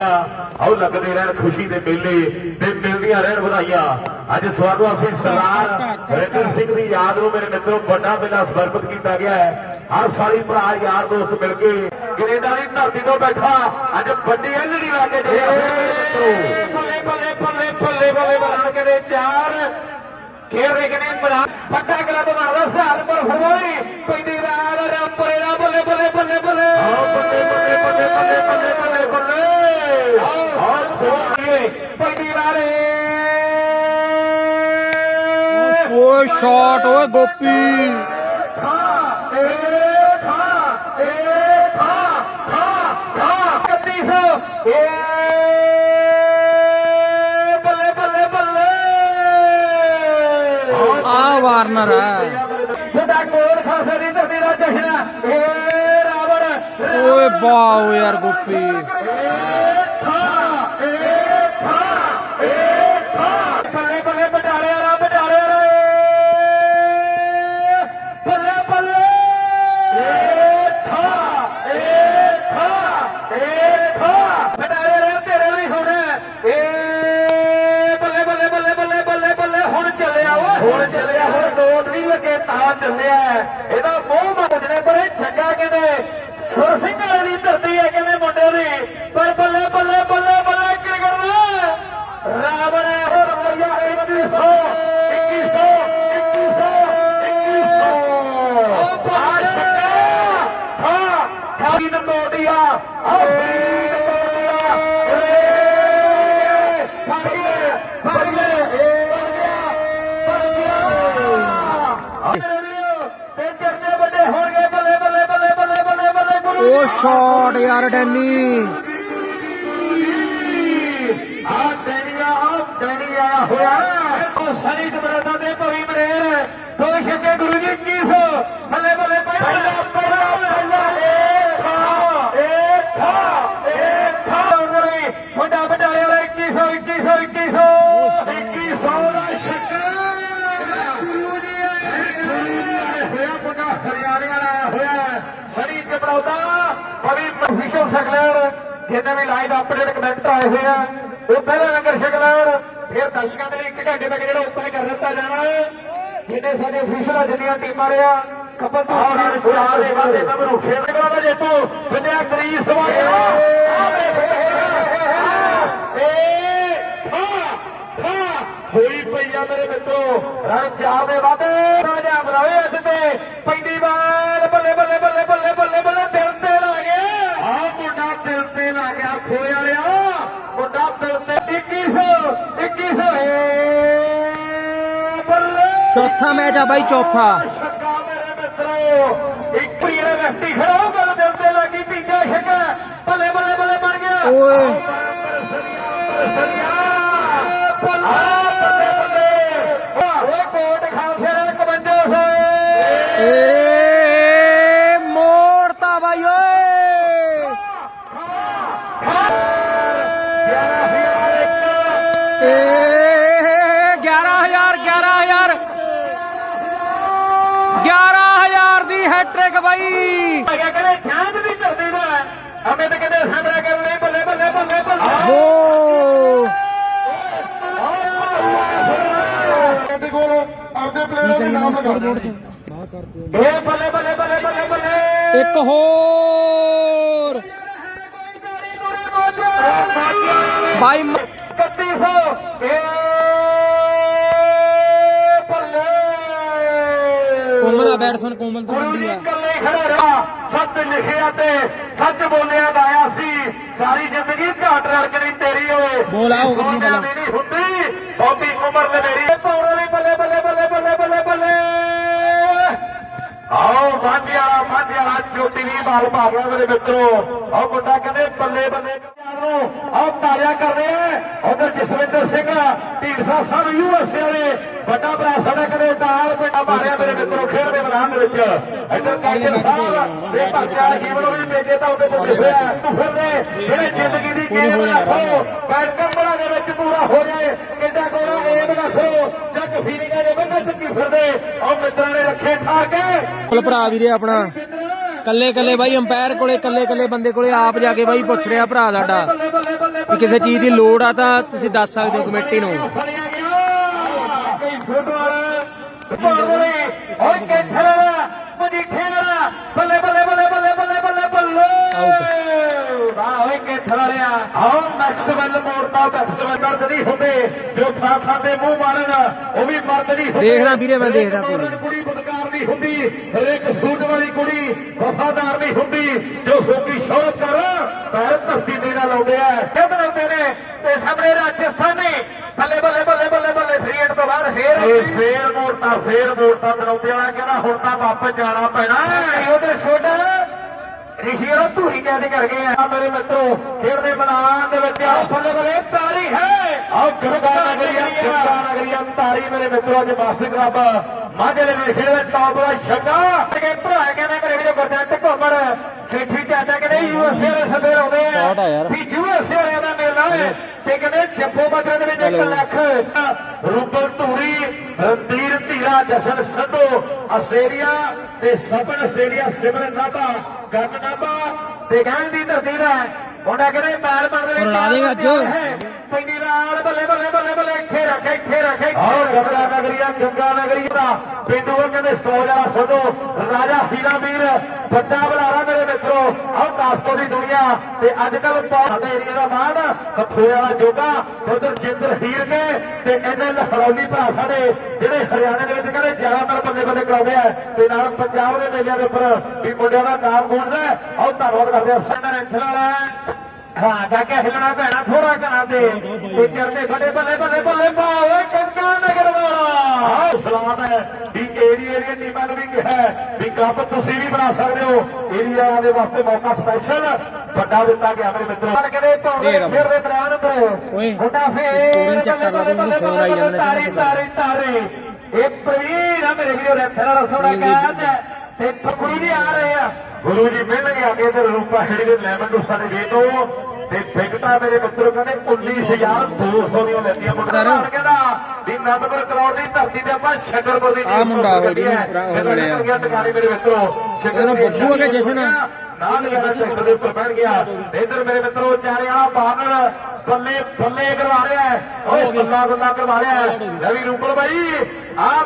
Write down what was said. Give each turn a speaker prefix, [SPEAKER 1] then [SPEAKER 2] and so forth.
[SPEAKER 1] ਆਓ ਲੱਗਦੇ ਰਹਿਣ ਖੁਸ਼ੀ ਦੇ ਮੇਲੇ ਤੇ ਮਿਲਦੀਆਂ ਰਹਿਣ ਵਧਾਈਆਂ। ਅੱਜ ਸਵਰਗਵਾਸੀ ਸਰਦਾਰ ਰਿੰਦਰ ਸਿੰਘ ਦੀ ਯਾਦ ਨੂੰ, ਮੇਰੇ ਮਿੱਤਰੋ, ਵੱਡਾ ਮੇਲਾ ਸਮਰਪਿਤ ਕੀਤਾ ਗਿਆ ਹੈ। ਹਰ ਸਾਲੀ ਭਰਾ, ਯਾਰ, ਦੋਸਤ ਮਿਲ ਕੇ ਕੈਨੇਡਾ ਦੀ ਧਰਤੀ ਤੋਂ ਬੈਠਾ। ਅੱਜ ਵੱਡੀ ਐਲਡੀ ਲਾ ਕੇ ਜਿਹੜਾ ਬੱਲੇ ਬੱਲੇ ਬੱਲੇ ਬੱਲੇ ਬੱਲੇ ਬਣ ਕੇ ਦੇ ਚਾਰ ਖੇਡ ਰਹੇ ਨੇ ਬਣਾ ਵੱਡਾ ਕਲੱਬ ਬਣਦਾ ਸਹਾਰਪੁਰ ਫਰਵਾਈ ਪੈਂਦੀ ਰਾਲ ਰੰਪਰੇ ਦਾ ਬੱਲੇ
[SPEAKER 2] ਓਏ ਸ਼ਾਟ ਓਏ ਗੋਪੀ।
[SPEAKER 1] ਖਾ ਏ ਖਾ ਏ ਖਾ ਖਾ ਖਾ 31 ਏ ਬੱਲੇ ਬੱਲੇ ਬੱਲੇ
[SPEAKER 2] ਆ ਵਾਰਨਰ ਹੈ।
[SPEAKER 1] ਤੁਹਾਡਾ ਕੋਲ ਖਾਸੇ ਦੀ ਦਾ ਜਸ਼ਨ ਏ ਰਾਵਣ।
[SPEAKER 2] ਓਏ ਵਾਓ ਯਾਰ ਗੋਪੀ
[SPEAKER 1] ਏ ਖਾ ਏ ਖਾ ਏ ਖਾ ਬੱਲੇ ਬੱਲੇ ਬਟਾਲੇ ਵਾਲਾ ਬਟਾਲੇ ਵਾਲਾ ਏ ਬੱਲੇ ਬੱਲੇ ਏ ਖਾ ਏ ਖਾ ਏ ਖਾ ਬਟਾਲੇ ਵਾਲਾ ਤੇਰੇ ਲਈ ਹੁਣ ਏ ਬੱਲੇ ਬੱਲੇ ਬੱਲੇ ਬੱਲੇ ਬੱਲੇ ਬੱਲੇ ਹੁਣ ਚੱਲਿਆ ਓਏ ਹੁਣ ਚੱਲਿਆ ਹੁਣ ਨੋਟ ਨਹੀਂ ਲੱਗੇ ਤਾਂ ਚੱਲਿਆ ਇਹਦਾ ਮੂੰਹ ਮਾਜਣੇ ਬੜੇ ਕਹਿੰਦੇ ਸੁਰ ਸਿੰਘ ਵਾਲੀ ਦੀ ਧਰਤੀ ਹੈ ਕਹਿੰਦੇ ਮੁੰਡੇ ਦੀ? ਪਰ ਬੱਲੇ ਬੱਲੇ ਬੱਲੇ ਬੱਲੇ ਕ੍ਰਿਕਟ ਦਾ। ਰਾਵਣ ਹੈ ਹੋਰ ਰੁਪਈਆ 2100 2100 2100 2100 ਆ ਫਰੀਦ ਤੋੜਿਆ ਬੱਲੇ
[SPEAKER 2] ਸ਼ਾਟ ਯਾਰ ਡੈਨੀ
[SPEAKER 1] ਆ ਡੈਨੀਆ ਆ ਡੈਨੀ ਆਇਆ ਹੋਇਆ ਉਹ ਸਨੀ ਜਬਰਦਾ ਦੇ ਭਵੀ ਮਰੇਰ ਦੋ ਛੱਕੇ ਗੁਰੂ ਜੀ 2100 ਬੱਲੇ ਬੱਲੇ ਪਹਿਲਾ ਪਹਿਲਾ ਪਹਿਲਾ ਏ ਖਾ ਏ ਖਾ ਏ ਖਾ ਉਰੇ ਮੁੰਡਾ ਬਟਾਲੇ ਵਾਲਾ 2100 2100 2100 2100 ਦਾ ਛੱਕਾ ਗੁਰੂ ਜੀ ਆਏ ਹੋਇਆ ਮੁੰਡਾ ਹਰਿਆਣੇ ਵਾਲਾ ਆਇਆ ਹੋਇਆ ਸਨੀ ਜਬਰਦਾ ਸਕਲਰ ਵੀ ਲਾਈਵ ਅਪਡੇਟ ਕਮੈਂਟ ਆਏ ਹੋਏ ਆ, ਉਹ ਪਹਿਲਾਂ ਲੰਗਰ ਛਕ ਲੈਣ, ਫਿਰ ਦਰਸ਼ਕਾਂ ਦੇ ਲਈ ਇੱਕ ਘੰਟੇ ਤੱਕ ਜਿਹੜਾ ਓਪਨ ਕਰ ਦਿੱਤਾ ਜਾਣਾ। ਹੈ ਸਾਡੇ ਅਫੀਸ਼ੀਅਲ ਜਿੰਨੀਆਂ ਟੀਮਾਂ ਰਿਆ ਕਪਲ ਤੋਂ ਆਉਣ ਦੇ ਵਾਦੇ ਬਬਰੂ ਖੇਡਣਾ ਦਾ ਜੇਤੂ। ਵਿਦਿਆ ਗਰੀਸ ਵਾਲਿਆ ਹੋਈ ਪਈਆ ਮੇਰੇ ਮਿੱਤਰੋ। ਰਣ ਚਾਹ ਦੇ ਵਾਦੇ ਰਾਜਾ ਬਰਾਵੇ ਅੱਜ ਤੇ ਪੈਂਦੀ ਵਾਰ ਬੱਲੇ ਬੱਲੇ ਬੱਲੇ ਬੱਲੇ ਬੱਲੇ ਬੱਲੇ ਦਿਲ ਤੇ ਲਾ ਗਿਆ ਆ ਮੁੰਡਾ ਦਿਲ ਤੇ ਲਾ ਗਿਆ ਖੋਏ ਵਾਲਿਆ ਮੁੰਡਾ ਦਿਲ ਤੇ 2100 2100 ਏ ਬੱਲੇ
[SPEAKER 2] ਚੌਥਾ ਮੈਚ ਆ ਬਾਈ ਚੌਥਾ।
[SPEAKER 1] ਛੱਕਾ ਮੇਰੇ ਮਿੱਤਰੋ। ਇੱਕ ਇਹ ਵਿਅਕਤੀ ਖੜਾ ਹੋ ਗੱਲ ਦਿਲ ਤੇ ਲੱਗੀ ਤੀਜਾ ਛੱਕਾ। ਬੱਲੇ ਬੱਲੇ ਬੱਲੇ ਬਣ ਗਿਆ।
[SPEAKER 2] ਓਏ। ਹੈਟ੍ਰਿਕ ਬਾਈ।
[SPEAKER 1] ਹੈਗਾ ਕਹਿੰਦੇ ਜਾਂਦ ਦੀ ਧਰਤੀ ਦਾ ਹਮੇ ਤਾਂ ਕਹਿੰਦੇ ਸਾਹਮਣਾ ਕਰਨ ਲਈ ਬੱਲੇ ਬੱਲੇ ਬੱਲੇ ਬੱਲੇ
[SPEAKER 2] ਓ
[SPEAKER 1] ਸਾਡੇ ਕੋਲ ਆਪਦੇ ਪਲੇਅਰਾਂ ਦੇ ਨਾਮ ਲਗਾ ਇਹ ਬੱਲੇ ਬੱਲੇ ਬੱਲੇ ਬੱਲੇ ਬੱਲੇ
[SPEAKER 2] ਇੱਕ ਹੋਰ ਬਾਈ
[SPEAKER 1] 3100 ਇਹ ਬੱਲੇ
[SPEAKER 2] ਕੋਮਲ ਦਾ ਬੈਟਸਮੈਨ ਕੋਮਲ ਤੋਂ
[SPEAKER 1] ਗੁਰੂ
[SPEAKER 2] ਬੰਦੀ
[SPEAKER 1] ਜੀ
[SPEAKER 2] ਆ।
[SPEAKER 1] ਇਕੱਲੇ ਖੜਾ ਰਿਹਾ ਸੱਚ ਲਿਖਿਆ ਤੇ ਸੱਚ ਬੋਲਿਆ ਦਾ ਆਇਆ ਸੀ। ਸਾਰੀ ਜ਼ਿੰਦਗੀ ਘਾਟ ਰੜਕਣੀ ਤੇਰੀ ਓਏ
[SPEAKER 2] ਬੋਲ ਆਓ
[SPEAKER 1] ਸੋਨਿਆਂ
[SPEAKER 2] ਵਾਲਾ।
[SPEAKER 1] ਦੀ ਨਹੀਂ ਹੁੰਦੀ ਬਹੁਤੀ ਉਮਰ ਦੇ ਮੇਰੀ। ਪੌੜੇ ਲਈ ਬੱਲੇ ਬੱਲੇ ਬੱਲੇ ਬੱਲੇ ਬੱਲੇ ਬੱਲੇ। ਆਓ ਵਾਂਝਿਆ ਵਾਂਝਿਆ ਚੋਟੀ ਦੀ ਬਾਲ ਪਾ ਗਿਆ ਮੇਰੇ ਮਿੱਤਰੋ ਆਓ ਮੁੰਡਾ ਕਹਿੰਦੇ ਬੱਲੇ ਬੱਲੇ। ਨੂੰ ਤਾਰਿਆ ਕਰ ਰਿਹਾ ਉਧਰ ਜਸਵਿੰਦਰ ਸਿੰਘ ਢੀਂਡਸਾ ਸਾਹਿਬ ਯੂਐਸਏ ਵਾਲੇ। ਵੱਡਾ ਭਰਾ ਸਾਡਾ ਕਹਿੰਦੇ ਦਾਲ ਪਿੰਡਾ ਮਾਰਿਆ ਮੇਰੇ ਮਿੱਤਰੋ ਖੇਡ ਦੇ ਮੈਦਾਨ ਦੇ ਵਿੱਚ। ਇੱਧਰ ਕਾਜਲ ਸਾਹਿਬ ਤੇ ਭਗਤਾ ਜੀਵਨ ਵੀ ਭੇਜੇ ਤਾਂ ਉਹਦੇ ਵਿੱਚ ਹੋਇਆ। ਫਿਰ ਨੇ ਜਿਹੜੇ ਜ਼ਿੰਦਗੀ ਦੀ ਗੇਮ ਰੱਖੋ ਬੈਟਕੰਬਰਾਂ ਦੇ ਵਿੱਚ ਪੂਰਾ ਹੋ ਜਾਏ ਕਿੱਡਾ ਕੋਲਾ ਏਮ ਰੱਖੋ ਜੱਗ ਫੀਲਿੰਗਾਂ ਦੇ ਬੰਦੇ ਚੱਕੀ ਫਿਰਦੇ। ਆਓ ਮਿੱਤਰਾਂ ਨੇ ਰੱਖੇ ਠਾ ਕੇ
[SPEAKER 2] ਕੋਲ ਭਰਾ ਵੀਰੇ ਆਪਣਾ। ਕੱਲੇ ਕੱਲੇ ਬਾਈ ਅੰਪਾਇਰ ਕੋਲੇ ਕੱਲੇ ਕੱਲੇ ਬੰਦੇ ਕੋਲੇ ਆਪ ਜਾ ਕੇ ਬਾਈ ਪੁੱਛ ਰਿਹਾ ਭਰਾ ਸਾਡਾ
[SPEAKER 1] ਬੱਲੇ
[SPEAKER 2] ਕਿਸੇ ਚੀਜ਼ ਦੀ ਲੋੜ ਆ ਤਾਂ ਤੁਸੀਂ ਦੱਸ ਸਕਦੇ ਹੋ ਕਮੇਟੀ ਨੂੰ
[SPEAKER 1] ਬੱਲੇ ਬੱਲੇ ਬੱਲੇ ਬੱਲੇ ਬੱਲੇ ਬੱਲੇ ਬੱਲੇ ਵਾਹ ਓਏ ਕੈਂਠਰ ਵਾਲਿਆ ਆਓ ਮੈਕਸਵੈਲ ਮੋੜਦਾ ਮੈਕਸਵੈਲ ਦਰਦ ਨਹੀਂ ਹੁੰਦੇ ਜੋ ਖਾਖਾਂ ਦੇ ਮੂੰਹ ਮਾਰਨ ਉਹ ਵੀ ਮਰਦ ਨਹੀਂ ਹੁੰਦੇ
[SPEAKER 2] ਦੇਖਦਾ ਵੀਰੇ, ਮੈਂ ਦੇਖਦਾ ਪੂਰੀ।
[SPEAKER 1] ਨਹੀਂ ਹੁੰਦੀ। ਹਰੇਕ ਸੂਟ ਵਾਲੀ ਕੁੜੀ ਵਫਾਦਾਰ ਨਹੀਂ ਹੁੰਦੀ। ਜੋ ਹੋਕੀ ਸ਼ੌਹਰਤ ਕਰ ਪੈਰ ਧਰਤੀ ਦੇ ਨਾਲ ਲਾਉਂਦੇ ਆ। ਕਿਉਂ ਲਾਉਂਦੇ ਨੇ ਤੇ ਸਾਹਮਣੇ ਰਾਜਸਥਾਨੀ। ਬੱਲੇ ਬੱਲੇ ਬੱਲੇ ਬੱਲੇ ਬੱਲੇ ਫਰੀਡ ਤੋਂ ਬਾਅਦ ਫੇਰ ਇਹ ਫੇਰ ਮੋੜਤਾ ਫੇਰ ਮੋੜਤਾ ਦਰੌਂਦੇ ਵਾਲਾ ਕਹਿੰਦਾ ਹੁਣ ਤਾਂ ਵਾਪਸ ਜਾਣਾ ਪੈਣਾ। ਉਹਦੇ ਛੋਟਾ ਰਿਸ਼ੀ ਉਹ ਧੂਰੀ ਕਹਿੰਦੇ ਕਰ ਗਏ ਆ। ਮੇਰੇ ਮਿੱਤਰੋ ਖੇਡ ਦੇ ਮੈਦਾਨ ਦੇ ਵਿੱਚ ਆ। ਬੱਲੇ ਬੱਲੇ ਤਾਰੀ ਹੈ। ਆਹ ਗੰਗਾ ਨਗਰੀਆ ਗੰਗਾ ਨਗਰੀਆ ਤਾਰੀ ਮੇਰੇ ਮਿੱਤਰੋ ਅੱਜ ਮਾਸਟਰ ਕਲੱਬ ਮਾਝੇ ਦੇ ਵਿੱਚ ਖੇਡ ਵਿੱਚ ਟੌਪ ਦਾ ਛੱਗਾ ਤੇ ਭਰਾ ਕਹਿੰਦੇ ਮੇਰੇ ਵੀਰੋ ਗੁਰਜੰਟ ਘੁੰਮਣ ਸੇਠੀ ਚਾਚਾ ਕਹਿੰਦੇ ਯੂਐਸਏ ਦੇ ਸੱਦੇ ਲਾਉਂਦੇ
[SPEAKER 2] ਸ਼ਾਟ ਆ।
[SPEAKER 1] ਵੀ ਯੂਐਸਏ ਵਾਲਿਆਂ ਦਾ ਮੇਲਾ ਹੈ। ਤੇ ਕਹਿੰਦੇ ਜੱਫੋ ਬੱਕਰੇ ਦੇ ਵਿੱਚ 1 ਲੱਖ ਰੂਪਲ ਧੂਰੀ ਰਣਧੀਰ ਧੀਰਾ ਜਸ਼ਨ ਸੰਧੂ ਆਸਟ੍ਰੇਲੀਆ ਤੇ ਸਪਨ ਆਸਟ੍ਰੇਲੀਆ ਸਿਮਰਨ ਨਾਭਾ ਗੰਨ ਨਾਭਾ। ਤੇ ਗੰਨ ਦੀ ਧਰਤੀ ਦਾ ਉਹਨਾਂ ਕਹਿੰਦੇ
[SPEAKER 2] ਦੇਗਾ ਅੱਜ।
[SPEAKER 1] ਨਾਲ ਬੱਲੇ ਬੱਲੇ ਬੱਲੇ ਬੱਲੇ ਇੱਥੇ ਰੱਖ ਇੱਥੇ ਰੱਖ ਆਹ ਗੰਗਾ ਨਗਰੀਆ ਗੰਗਾ ਨਗਰੀ ਦਾ ਪਿੰਡੂ ਉਹ ਕਹਿੰਦੇ ਸਟੋਰ ਵਾਲਾ ਸਦੋ ਰਾਜਾ ਹੀਰਾ ਵੀਰ ਵੱਡਾ ਬੁਲਾਰਾ ਆਹ ਕਾਸਕੋ ਦੀ ਦੁਨੀਆ ਤੇ ਅੱਜ ਕੱਲ ਸਾਡੇ ਏਰੀਆ ਦਾ ਮਾਨ ਕੱਥੇ ਵਾਲਾ ਜੋਗਾ, ਉਧਰ ਜਿੰਦਰ ਹੀਰ ਨੇ ਤੇ ਇਹਨੇ ਲਖਰੌਲੀ ਭਰਾ ਸਾਡੇ, ਜਿਹੜੇ ਹਰਿਆਣੇ ਦੇ ਵਿੱਚ ਕਹਿੰਦੇ ਜ਼ਿਆਦਾਤਰ ਬੰਦੇ ਬੰਦੇ ਕਰਾਉਂਦੇ ਆ, ਤੇ ਨਾਲ ਪੰਜਾਬ ਦੇ ਮੇਲਿਆਂ ਦੇ ਉੱਪਰ ਵੀ ਮੁੰਡਿਆਂ ਦਾ ਨਾਮ ਗੂੰਜਦਾ ਹੈ। ਆਹ ਧੰਨਵਾਦ ਕਰਦੇ ਆ ਸੈਂਟਰ ਇੱਥੇ ਵਾਲਾ ਹਾਂ ਕਾਕੇ ਹਿਲਣਾ ਪੈਣਾ ਥੋੜਾ ਘਣਾ ਤੇ। ਤੇ ਕਰਦੇ ਬੜੇ ਬੱਲੇ ਬੱਲੇ ਬੱਲੇ ਬਾਵੇ ਕੰਕਾ ਨਗਰ ਵਾਲਾ। ਸਲਾਮ ਹੈ ਵੀ ਏਰੀਆ ਏਰੀਆ ਟੀਮਾਂ ਨੂੰ ਵੀ ਹੈ ਵੀ ਕੱਪ ਤੁਸੀਂ ਵੀ ਬਣਾ ਸਕਦੇ ਹੋ। ਏਰੀਆ ਦੇ ਵਾਸਤੇ ਮੌਕਾ ਸਪੈਸ਼ਲ ਵੱਡਾ ਦਿੱਤਾ ਗਿਆ ਮੇਰੇ ਮਿੱਤਰੋ। ਕਹਿੰਦੇ ਧੌਣ ਫਿਰ ਦੇ ਉੱਪਰ
[SPEAKER 2] ਓਏ,
[SPEAKER 1] ਮੁੰਡਾ ਫੇਰ
[SPEAKER 2] ਸਟੋਰਨ ਚੱਕ ਕਰ ਲਾ ਤੂੰ, ਮੈਨੂੰ ਫੋਨ ਆਈ ਜਾਂਦੇ
[SPEAKER 1] ਤਾਰੀ ਤਾਰੀ ਤਾਰੀ। ਇਹ ਪ੍ਰਵੀਰ ਆ ਮੇਰੇ ਵੀਰੋ ਰੈਫਰ ਰਸੋੜਾ ਕਾਜ ਤੇ ਫਕੜੀ ਵੀ ਆ ਰਹੇ ਆ। ਗੁਰੂ ਜੀ ਮਿਲਣਗੇ ਅੱਗੇ ਤੇ ਰੂਪਾ ਖੇੜੀ ਦੇ ਲੈਮਨ ਨੂੰ ਸਾਡੇ ਗੇਟੋ ਤੇ ਵਿਕਟਾ ਮੇਰੇ ਮਿੱਤਰੋ ਕਹਿੰਦੇ 19200 ਦੀਆਂ ਲੈਤੀਆਂ ਮੁੰਡਾ। ਕਹਿੰਦਾ ਵੀ ਨੰਦਪੁਰ ਕਰੌੜ ਦੀ ਧਰਤੀ ਤੇ ਆਪਾਂ ਸ਼ਕਰਪੁਰ ਦੀ
[SPEAKER 2] ਆਹ ਮੁੰਡਾ ਮਿਲਿਆ।
[SPEAKER 1] ਗਿਆ ਟਿਕਾਣੇ ਮੇਰੇ ਮਿੱਤਰੋ
[SPEAKER 2] ਇਹਨੂੰ ਬੱਬੂ ਅਗੇ ਜਸ਼ਨ।
[SPEAKER 1] ਨਾਲ ਲਗਾ ਚੱਕਰ ਦੇ ਉੱਪਰ ਬੈਠ ਗਿਆ। ਇਧਰ ਮੇਰੇ ਮਿੱਤਰੋ ਚਾਰੇ ਆ ਬਾਦਲ ਬੱਲੇ ਬੱਲੇ ਕਰਵਾ ਰਿਹਾ ਓਏ ਬੱਲਾ ਬੱਲਾ ਕਰਵਾ ਰਿਹਾ ਰਵੀ ਰੂਪਲ ਬਾਈ ਆ